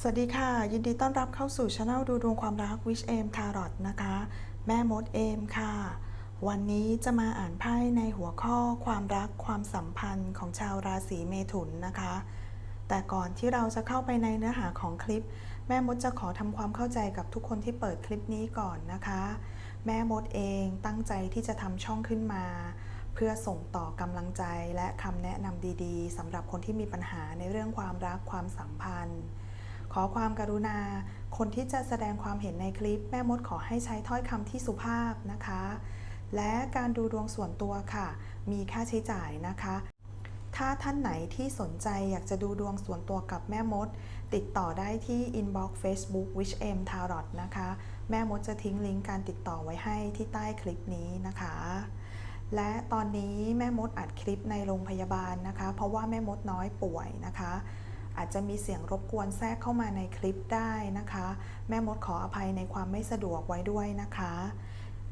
สวัสดีค่ะ ยินดีต้อนรับเข้าสู่ช anel ดูดวงความรัก Wish Aim Tarot นะคะ แม่มดเอมค่ะ วันนี้จะมาอ่านไพ่ในหัวข้อความรักความสัมพันธ์ของชาวราศีเมถุนนะคะ แต่ก่อนที่เราจะเข้าไปในเนื้อหาของคลิป แม่มดจะขอทำความเข้าใจกับทุกคนที่เปิดคลิปนี้ก่อนนะคะ แม่มดเองตั้งใจที่จะทำช่องขึ้นมา เพื่อส่งต่อกำลังใจและคำแนะนำดีๆสำหรับคนที่มีปัญหาในเรื่องความรักความสัมพันธ์ ขอความกรุณา คนที่จะแสดงความเห็นในคลิป แม่มดขอให้ใช้ถ้อยคำที่สุภาพนะคะ และการดูดวงส่วนตัวค่ะ มีค่าใช้จ่ายนะคะ ถ้าท่านไหนที่สนใจอยากจะดูดวงส่วนตัวกับแม่มด ติดต่อได้ที่ inbox Facebook Wish M Tarot นะคะ แม่มดจะทิ้งลิงก์การติดต่อไว้ให้ที่ใต้คลิปนี้นะคะและตอนนี้แม่มดอัดคลิปในโรงพยาบาลนะคะ เพราะว่าแม่มดน้อยป่วยนะคะ อาจจะมีเสียงรบกวนแทรกเข้ามาในคลิปได้นะคะ แม่มดขออภัยในความไม่สะดวกไว้ด้วยนะคะ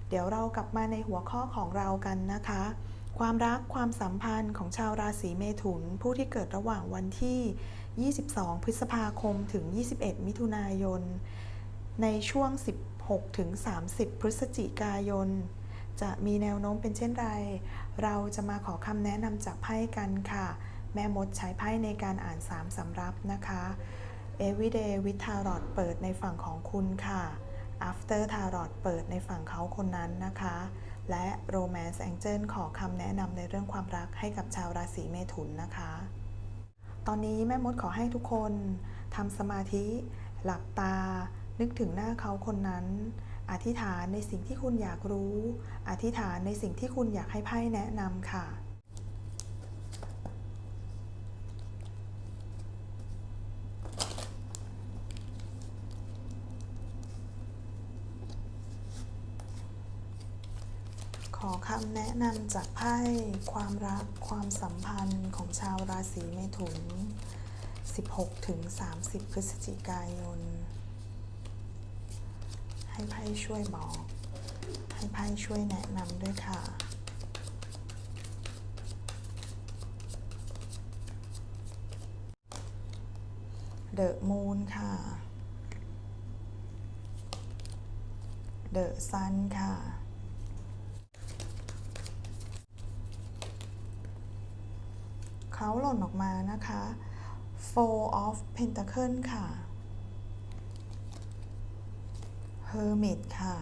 เดี๋ยวเรากลับมาในหัวข้อของเรากันนะคะ ความรักความสัมพันธ์ของชาวราศีเมถุน ผู้ที่เกิดระหว่างวันที่ 22 พฤษภาคมถึง 21 มิถุนายน ในช่วง 16 ถึง 30 พฤศจิกายนจะมีแนวโน้มเป็นเช่นไร เราจะมาขอคำแนะนำจากไพ่กันค่ะ แม่มดใช้ไพ่ในการอ่าน 3 สำรับนะคะ Everyday with Tarot เปิดในฝั่งของคุณค่ะ After Tarot เปิดในฝั่งเขาคนนั้นนะคะ และ Romance Angel ขอคำแนะนำในเรื่องความรักให้กับชาวราศีเมถุนนะคะ ตอนนี้แม่มดขอให้ทุกคนทำสมาธิ หลับตา นึกถึงหน้าเขาคนนั้น อธิษฐานในสิ่งที่คุณอยากรู้ อธิษฐานในสิ่งที่คุณอยากให้ไพ่แนะนำค่ะ ขอคำแนำจากไพ่ความรักความสัมพันธ์ของชาวราศีเมถุน 16 ถึง 30 พฤศจิกายน ให้ไพ่ช่วยบอก ให้ไพ่ช่วยแนะนำด้วยค่ะเดอะมูนค่ะ เดอะซันค่ะ เขาหล่นออกมานะคะ Four of Pentacle ค่ะ Hermit ค่ะ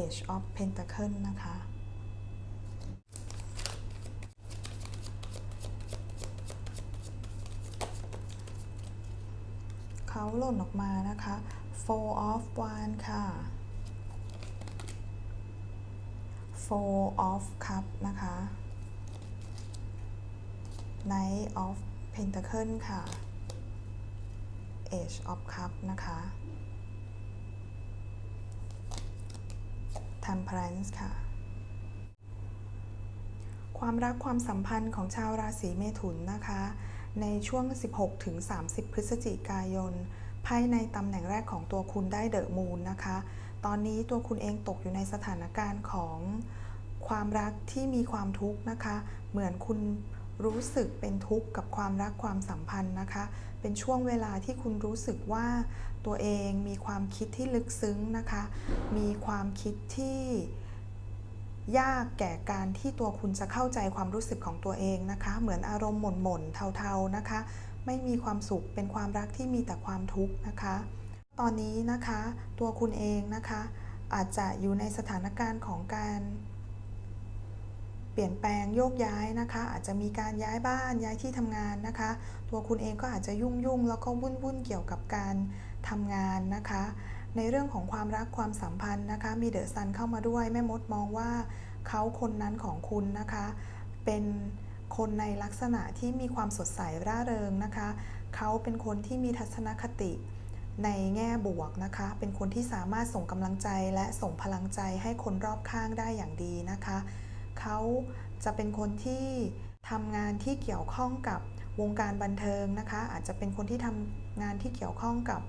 Age of Pentacle นะคะเขาหล่นออกมานะคะ Four of Wands ค่ะ Four of Cup นะคะ Knight of Pentacle ค่ะ Age of Cup นะคะ Temperance ค่ะ ความรักความสัมพันธ์ของชาวราศีเมถุนนะคะ ในช่วง 16ถึง30 พฤศจิกายนไพ่ในตำแหน่งแรกของตัวคุณได้เดอะมูนนะคะ ตอนนี้ตัวคุณเองตกอยู่ในสถานการณ์ของความรักที่มีความทุกข์นะคะ เหมือนคุณ รู้สึกเป็นทุกข์กับความรักความสัมพันธ์นะคะ เป็นช่วงเวลาที่คุณรู้สึกว่าตัวเองมีความคิดที่ลึกซึ้งนะคะ มีความคิดที่ยากแก่การที่ตัวคุณจะเข้าใจความรู้สึกของตัวเองนะคะ เหมือนอารมณ์หม่นหม่นๆเทาๆนะคะ ไม่มีความสุข เป็นความรักที่มีแต่ความทุกข์นะคะ ตอนนี้นะคะ ตัวคุณเองนะคะ อาจจะอยู่ในสถานการณ์ของการ เปลี่ยนแปลงโยกย้ายนะคะ อาจจะมีการย้ายบ้านย้ายที่ทำงานนะคะ ตัวคุณเองก็อาจจะยุ่งยุ่งแล้วก็วุ่นวุ่นเกี่ยวกับการทำงานนะคะ ในเรื่องของความรักความสัมพันธ์นะคะ มีเดอะซันเข้ามาด้วยแม่มดมองว่าเขาคนนั้นของคุณนะคะ เป็นคนในลักษณะที่มีความสดใสร่าเริงนะคะ เขาเป็นคนที่มีทัศนคติในแง่บวกนะคะ เป็นคนที่สามารถส่งกำลังใจและส่งพลังใจให้คนรอบข้างได้อย่างดีนะคะ เขาจะเป็นคนที่ทำงานที่เกี่ยวข้องกับวงการบันเทิงนะคะ อาจจะเป็นคนที่ทำงานที่เกี่ยวข้องกับ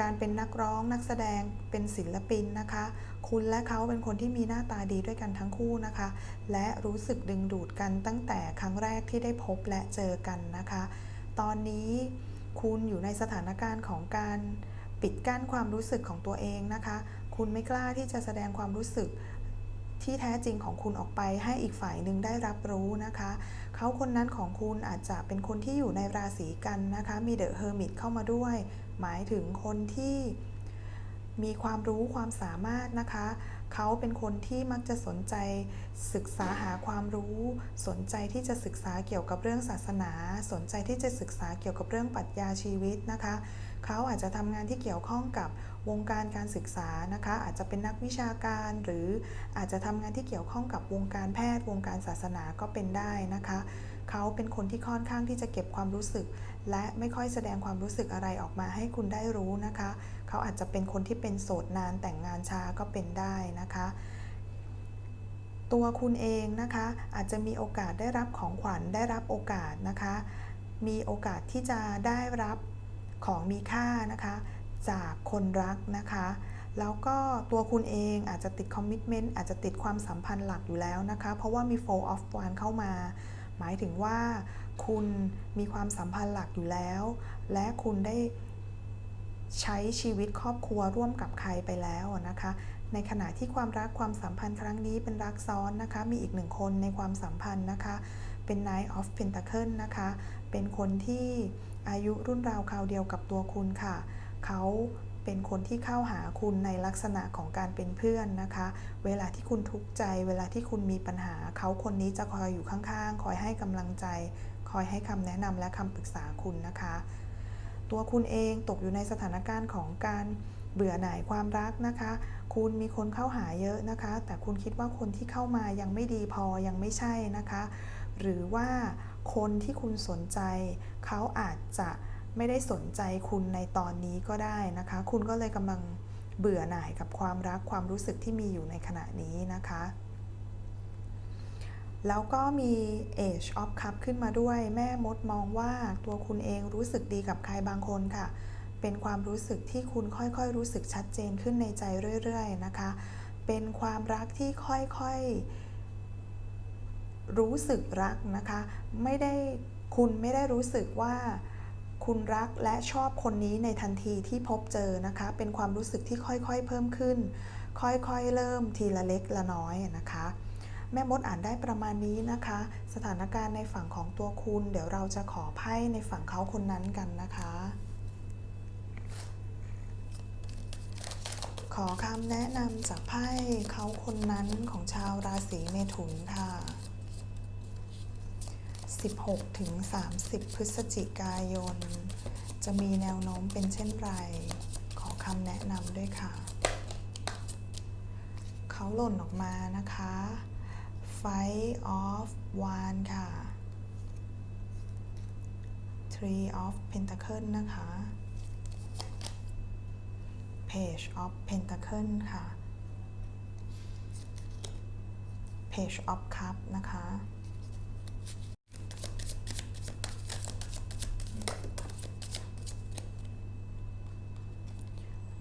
การเป็นนักร้องนักแสดงเป็นศิลปินนะคะ คุณและเขาเป็นคนที่มีหน้าตาดีด้วยกันทั้งคู่นะคะ และรู้สึกดึงดูดกันตั้งแต่ครั้งแรกที่ได้พบและเจอกันนะคะ ตอนนี้คุณอยู่ในสถานการณ์ของการปิดกั้นความรู้สึกของตัวเองนะคะ คุณไม่กล้าที่จะแสดงความรู้สึก ที่แท้จริงของคุณออกไปให้อีกฝ่ายหนึ่งได้รับรู้นะคะ เขาคนนั้นของคุณอาจจะเป็นคนที่อยู่ในราศีกันนะคะ มีเดอะเฮอร์มิตเข้ามาด้วย หมายถึงคนที่มีความรู้ความสามารถนะคะ เขาเป็นคนที่มักจะสนใจศึกษาหาความรู้ สนใจที่จะศึกษาเกี่ยวกับเรื่องศาสนา สนใจที่จะศึกษาเกี่ยวกับเรื่องปรัชญาชีวิตนะคะ เขาอาจจะทำงานที่เกี่ยวข้องกับ วงการการศึกษานะคะ อาจจะเป็นนักวิชาการ หรืออาจจะทำงานที่เกี่ยวข้องกับวงการแพทย์ วงการศาสนาก็เป็นได้นะคะ เขาเป็นคนที่ค่อนข้างที่จะเก็บความรู้สึก และไม่ค่อยแสดงความรู้สึกอะไรออกมาให้คุณได้รู้นะคะ เขาอาจจะเป็นคนที่เป็นโสดนานแต่งงานช้าก็เป็นได้นะคะตัวคุณเองนะคะอาจจะมีโอกาสได้รับของขวัญได้รับโอกาสนะคะ มีโอกาสที่จะได้รับของมีค่านะคะ จากคนรักนะคะ แล้วก็ตัวคุณเองอาจจะติดคอมมิชเมนต์อาจจะติดความสัมพันธ์หลักอยู่แล้วนะคะ เพราะว่ามี four of one เข้ามา หมายถึงว่าคุณมีความสัมพันธ์หลักอยู่แล้ว และคุณได้ใช้ชีวิตครอบครัวร่วมกับใครไปแล้วนะคะ ในขณะที่ความรักความสัมพันธ์ครั้งนี้เป็นรักซ้อนนะคะ มีอีกหนึ่งคนในความสัมพันธ์นะคะ เป็น Knight of Pentacle นะคะ เป็นคนที่อายุรุ่นราวคราวเดียวกับตัวคุณค่ะ เขาเป็นคนที่เข้าหาคุณในลักษณะของการเป็นเพื่อนนะคะ เวลาที่คุณทุกข์ใจ เวลาที่คุณมีปัญหา เขาคนนี้จะคอยอยู่ข้างๆ คอยให้กำลังใจ คอยให้คำแนะนำและคำปรึกษาคุณนะคะ ตัวคุณเองตกอยู่ในสถานการณ์ของการเบื่อหน่ายความรักนะคะ คุณมีคนเข้าหาเยอะนะคะ แต่คุณคิดว่าคนที่เข้ามายังไม่ดีพอยังไม่ใช่นะคะ หรือว่าคนที่คุณสนใจ เขาอาจจะ ไม่ได้สนใจคุณในตอนนี้ก็ได้นะคะ คุณก็เลยกำลังเบื่อหน่ายกับความรักความรู้สึกที่มีอยู่ในขณะนี้นะคะ แล้วก็มี Age of Cup ขึ้นมาด้วย แม่มดมองว่าตัวคุณเองรู้สึกดีกับใครบางคนค่ะ เป็นความรู้สึกที่คุณค่อยๆ รู้สึกชัดเจนขึ้นในใจเรื่อยๆนะคะ เป็นความรักที่ค่อยๆ รู้สึกรักนะคะ ไม่ได้คุณไม่ได้รู้สึกว่า คุณรักและชอบคนนี้ในทันทีที่พบเจอนะคะ เป็นความรู้สึกที่ค่อยๆ เพิ่มขึ้น ค่อยๆ เริ่มทีละเล็กละน้อยนะคะ แม่มดอ่านได้ประมาณนี้นะคะ สถานการณ์ในฝั่งของตัวคุณ เดี๋ยวเราจะขอไพ่ในฝั่งเขาคนนั้นกันนะคะ ขอคำแนะนำจากไพ่เขาคนนั้นของชาวราศีเมถุนค่ะ 16 ถึง 30 พฤศจิกายน จะมีแนวโน้มเป็นเช่นไร ขอคำแนะนำด้วยค่ะ เขาหล่นออกมานะคะ Five of Wands ค่ะ Three of Pentacle นะคะ Page of Pentacle ค่ะ Page of Cup นะคะ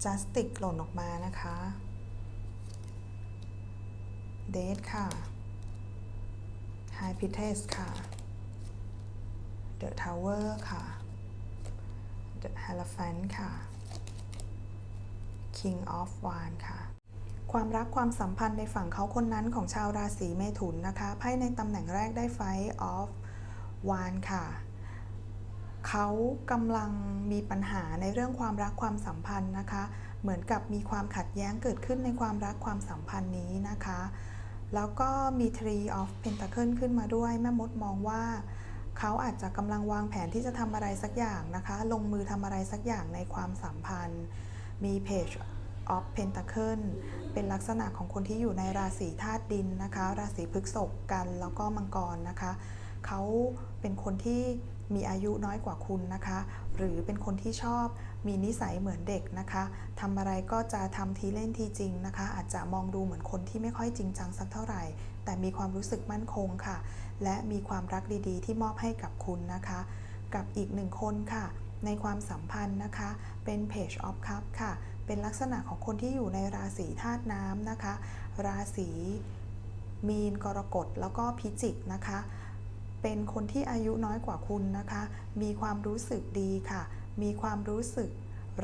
Justice หล่นออกมานะคะ Date ค่ะ High Priestess ค่ะ The Tower ค่ะ The Hierophant ค่ะ King of Wand ค่ะ ความรักความสัมพันธ์ในฝั่งเขาคนนั้นของชาวราศีเมถุนนะคะ ไพ่ในตำแหน่งแรกได้ Five of Wand ค่ะ เขากำลังมีปัญหาในเรื่องความรักความสัมพันธ์นะคะ เหมือนกับมีความขัดแย้งเกิดขึ้นในความรักความสัมพันธ์นี้นะคะ แล้วก็มี tree of Pentacle ขึ้นมาด้วย แม่มดมองว่า เขาอาจจะกำลังวางแผนที่จะทำอะไรสักอย่างนะคะ ลงมือทำอะไรสักอย่างในความสัมพันธ์ มี Page of Pentacle เป็นลักษณะของคนที่อยู่ในราศีธาตุดินนะคะ ราศีพฤษภกันแล้วก็มังกรนะคะ เขาเป็นคนที่ มีอายุน้อยกว่าคุณนะคะ หรือเป็นคนที่ชอบมีนิสัยเหมือนเด็กนะคะทำอะไรก็จะทำทีเล่นทีจริงนะคะ อาจจะมองดูเหมือนคนที่ไม่ค่อยจริงจังสักเท่าไหร่ แต่มีความรู้สึกมั่นคงค่ะ และมีความรักดีๆ ที่มอบให้กับคุณนะคะ กับอีกหนึ่งคนค่ะ ในความสัมพันธ์นะคะ เป็น Page of Cup ค่ะ เป็นลักษณะของคนที่อยู่ในราศีธาตุน้ำนะคะ ราศีมีนกรกฎแล้วก็พิจิกนะคะ เป็นคนที่อายุน้อยกว่าคุณนะคะ มีความรู้สึกดีค่ะ มีความรู้สึก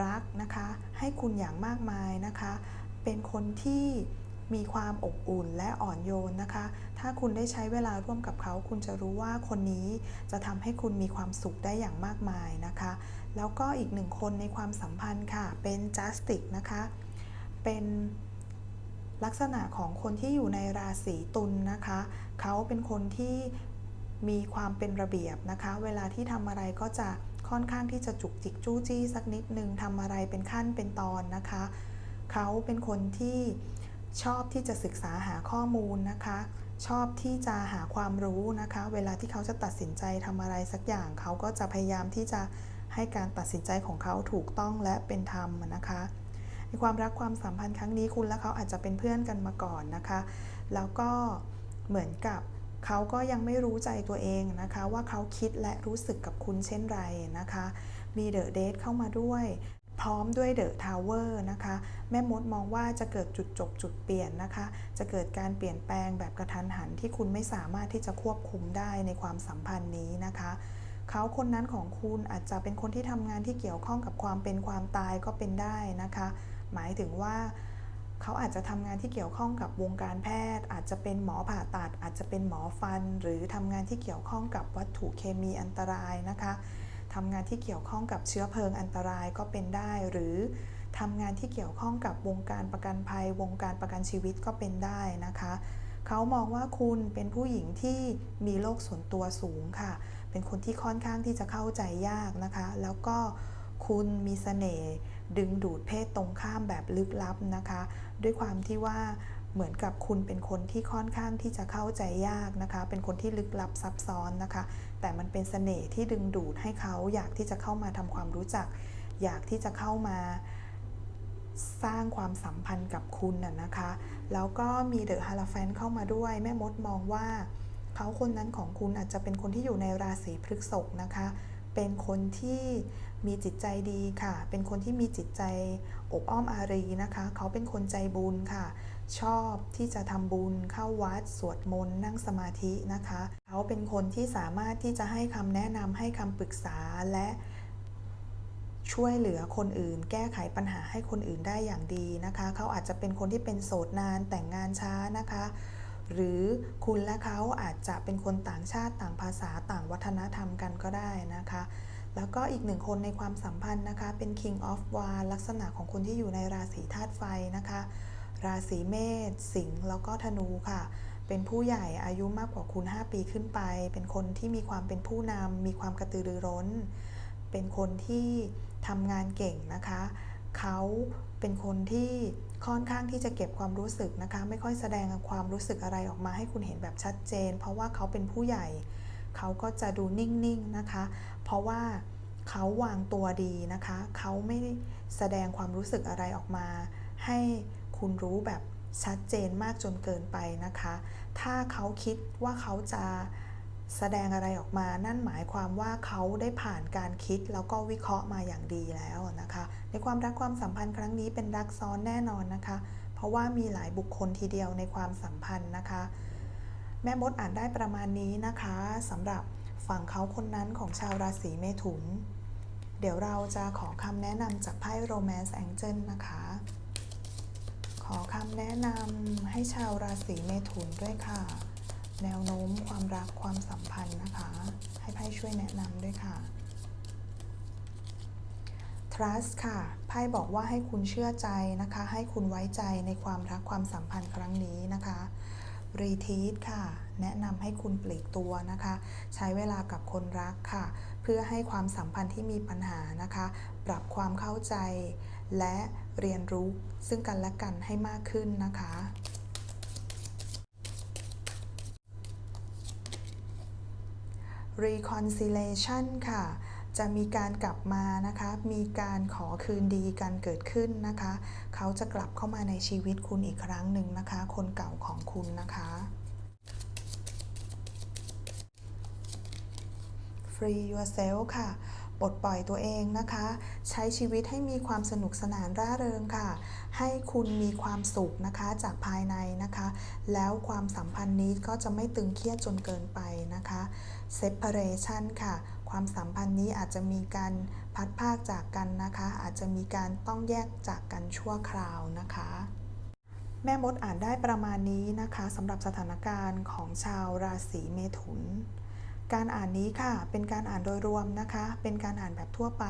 รักนะคะ ให้คุณอย่างมากมายนะคะ เป็นคนที่มีความอบอุ่นและอ่อนโยนนะคะ ถ้าคุณได้ใช้เวลาร่วมกับเขา คุณจะรู้ว่าคนนี้จะทำให้คุณมีความสุขได้อย่างมากมายนะคะ แล้วก็อีกหนึ่งคนในความสัมพันธ์ค่ะ เป็น justice นะคะ เป็นลักษณะของคนที่อยู่ในราศีตุลนนะคะ เขาเป็นคนที่ มีความเป็นระเบียบนะคะ เวลาที่ทำอะไรก็จะค่อนข้างที่จะจุกจิกจู้จี้สักนิดนึงทำอะไรเป็นขั้นเป็นตอนนะคะ เขาเป็นคนที่ชอบที่จะศึกษาหาข้อมูลนะคะ ชอบที่จะหาความรู้นะคะ เวลาที่เขาจะตัดสินใจทำอะไรสักอย่าง เขาก็จะพยายามที่จะให้การตัดสินใจของเขาถูกต้องและเป็นธรรมนะคะในความรักความสัมพันธ์ครั้งนี้คุณและเขาอาจจะเป็นเพื่อนกันมาก่อนนะคะ แล้วก็เหมือนกับ เขาก็ยังไม่รู้ใจตัวเองนะคะ ว่าเขาคิดและรู้สึกกับคุณเช่นไรนะคะ มีเดอะเดทเข้ามาด้วย พร้อมด้วยเดอะทาวเวอร์นะคะ แม่มดมองว่าจะเกิดจุดจบจุดเปลี่ยนนะคะ จะเกิดการเปลี่ยนแปลงแบบกระทันหันที่คุณไม่สามารถที่จะควบคุมได้ในความสัมพันธ์นี้นะคะเขาคนนั้นของคุณอาจจะเป็นคนที่ทำงานที่เกี่ยวข้องกับความเป็นความตายก็เป็นได้นะคะ หมายถึงว่า เขาอาจจะทำงานที่เกี่ยวข้องกับวงการแพทย์ อาจจะเป็นหมอผ่าตัด อาจจะเป็นหมอฟัน หรือทำงานที่เกี่ยวข้องกับวัตถุเคมีอันตรายนะคะทำงานที่เกี่ยวข้องกับเชื้อเพลิงอันตรายก็เป็นได้ หรือทำงานที่เกี่ยวข้องกับวงการประกันภัย วงการประกันชีวิตก็เป็นได้นะคะเขามองว่าคุณเป็นผู้หญิงที่มีโลกส่วนตัวสูงค่ะ เป็นคนที่ค่อนข้างที่จะเข้าใจยากนะคะ แล้วก็คุณมีเสน่ห์ ดึงดูดเพศตรงข้ามแบบลึกลับนะคะ ด้วยความที่ว่าเหมือนกับคุณเป็นคนที่ค่อนข้างที่จะเข้าใจยากนะคะ เป็นคนที่ลึกลับซับซ้อนนะคะ แต่มันเป็นเสน่ห์ที่ดึงดูดให้เขาอยากที่จะเข้ามาทำความรู้จัก อยากที่จะเข้ามาสร้างความสัมพันธ์กับคุณน่ะนะคะ แล้วก็มีเดอะฮาราแฟนเข้ามาด้วย แม่มดมองว่าเขาคนนั้นของคุณอาจจะเป็นคนที่อยู่ในราศีพฤษภนะคะ เป็นคนที่ มีจิตใจดีค่ะ เป็นคนที่มีจิตใจอบอ้อมอารีนะคะ เขาเป็นคนใจบุญค่ะ ชอบที่จะทำบุญเข้าวัด สวดมนต์นั่งสมาธินะคะ เขาเป็นคนที่สามารถที่จะให้คำแนะนำให้คำปรึกษาและช่วยเหลือคนอื่น แก้ไขปัญหาให้คนอื่นได้อย่างดีนะคะ เขาอาจจะเป็นคนที่เป็นโสดนานแต่งงานช้านะคะ หรือคุณและเขาอาจจะเป็นคนต่างชาติต่างภาษาต่างวัฒนธรรมกันก็ได้นะคะ แล้วก็อีกหนึ่งคนในความสัมพันธ์นะคะ เป็น King of w a ลักษณะของคนที่อยู่ในราศีธาตุไฟนะคะ ราศีเมษสิงห์แล้วก็ธนูค่ะ เป็นผู้ใหญ่อายุมากกว่าคุณ 5 ปีขึ้นไป เป็นคนที่มีความเป็นผู้นำมีความกระตือรือร้น เป็นคนที่ทำงานเก่งนะคะ เขาเป็นคนที่ค่อนข้างที่จะเก็บความรู้สึกนะคะ ไม่ค่อยแสดงความรู้สึกอะไรออกมาให้คุณเห็นแบบชัดเจน เพราะว่าเขาเป็นผู้ใหญ่ เขาก็จะดูนิ่งๆนะคะ เพราะว่าเขาวางตัวดีนะคะ เขาไม่แสดงความรู้สึกอะไรออกมา ให้คุณรู้แบบชัดเจนมากจนเกินไปนะคะ ถ้าเขาคิดว่าเขาจะแสดงอะไรออกมา นั่นหมายความว่าเขาได้ผ่านการคิดแล้วก็วิเคราะห์มาอย่างดีแล้วนะคะ ในความรักความสัมพันธ์ครั้งนี้เป็นรักซ้อนแน่นอนนะคะ เพราะว่ามีหลายบุคคลทีเดียวในความสัมพันธ์นะคะ แม่มดอ่านได้ประมาณนี้นะคะสำหรับฝั่งเขาคนนั้นของชาวราศีเมถุน เดี๋ยวเราจะขอคำแนะนำจากไพ่ Romance Angel นะคะ ขอคำแนะนำให้ชาวราศีเมถุนด้วยค่ะ แนวโน้มความรักความสัมพันธ์นะคะ ให้ไพ่ช่วยแนะนำด้วยค่ะ trust ค่ะ ไพ่บอกว่าให้คุณเชื่อใจนะคะ ให้คุณไว้ใจในความรักความสัมพันธ์ครั้งนี้นะคะ retreat ค่ะ แนะนำให้คุณปลีกตัวนะคะ ใช้เวลากับคนรักค่ะ เพื่อให้ความสัมพันธ์ที่มีปัญหานะคะ ปรับความเข้าใจ และเรียนรู้ซึ่งกันและกันให้มากขึ้นนะคะ reconciliation ค่ะ จะมีการกลับมานะคะ มีการขอคืนดีกันเกิดขึ้นนะคะ เขาจะกลับเข้ามาในชีวิตคุณอีกครั้งหนึ่งนะคะ คนเก่าของคุณนะคะ free yourself ค่ะปลดปล่อยตัวเองนะคะ ใช้ชีวิตให้มีความสนุกสนานร่าเริงค่ะ ให้คุณมีความสุขนะคะจากภายในนะคะ แล้วความสัมพันธ์นี้ก็จะไม่ตึงเครียดจนเกินไปนะคะ separation ค่ะ ความสัมพันธ์นี้อาจจะมีการพัดภาคจากกันนะคะ อาจจะมีการต้องแยกจากกันชั่วคราวนะคะ แม่มดอ่านได้ประมาณนี้นะคะสำหรับสถานการณ์ของชาวราศีเมถุน การอ่านนี้ค่ะ เป็นการอ่านโดยรวมนะคะ เป็นการอ่านแบบทั่วไป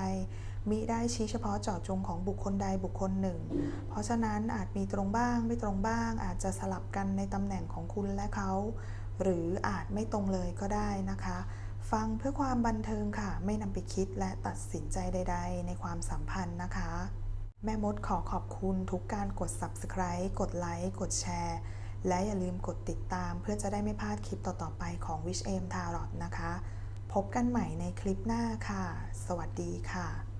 มิได้ชี้เฉพาะเจาะจงของบุคคลใดบุคคลหนึ่ง เพราะฉะนั้นอาจมีตรงบ้างไม่ตรงบ้าง อาจจะสลับกันในตำแหน่งของคุณและเขา หรืออาจไม่ตรงเลยก็ได้นะคะ ฟังเพื่อความบันเทิงค่ะ ไม่นำไปคิดและตัดสินใจใด ๆ ในความสัมพันธ์นะคะ แม่มดขอขอบคุณทุกการกด subscribe กดไลค์กดแชร์และอย่าลืมกดติดตามเพื่อจะได้ไม่พลาดคลิปต่อ ๆ ไปของ Wish Aim Tarot นะคะ พบกันใหม่ในคลิปหน้าค่ะ สวัสดีค่ะ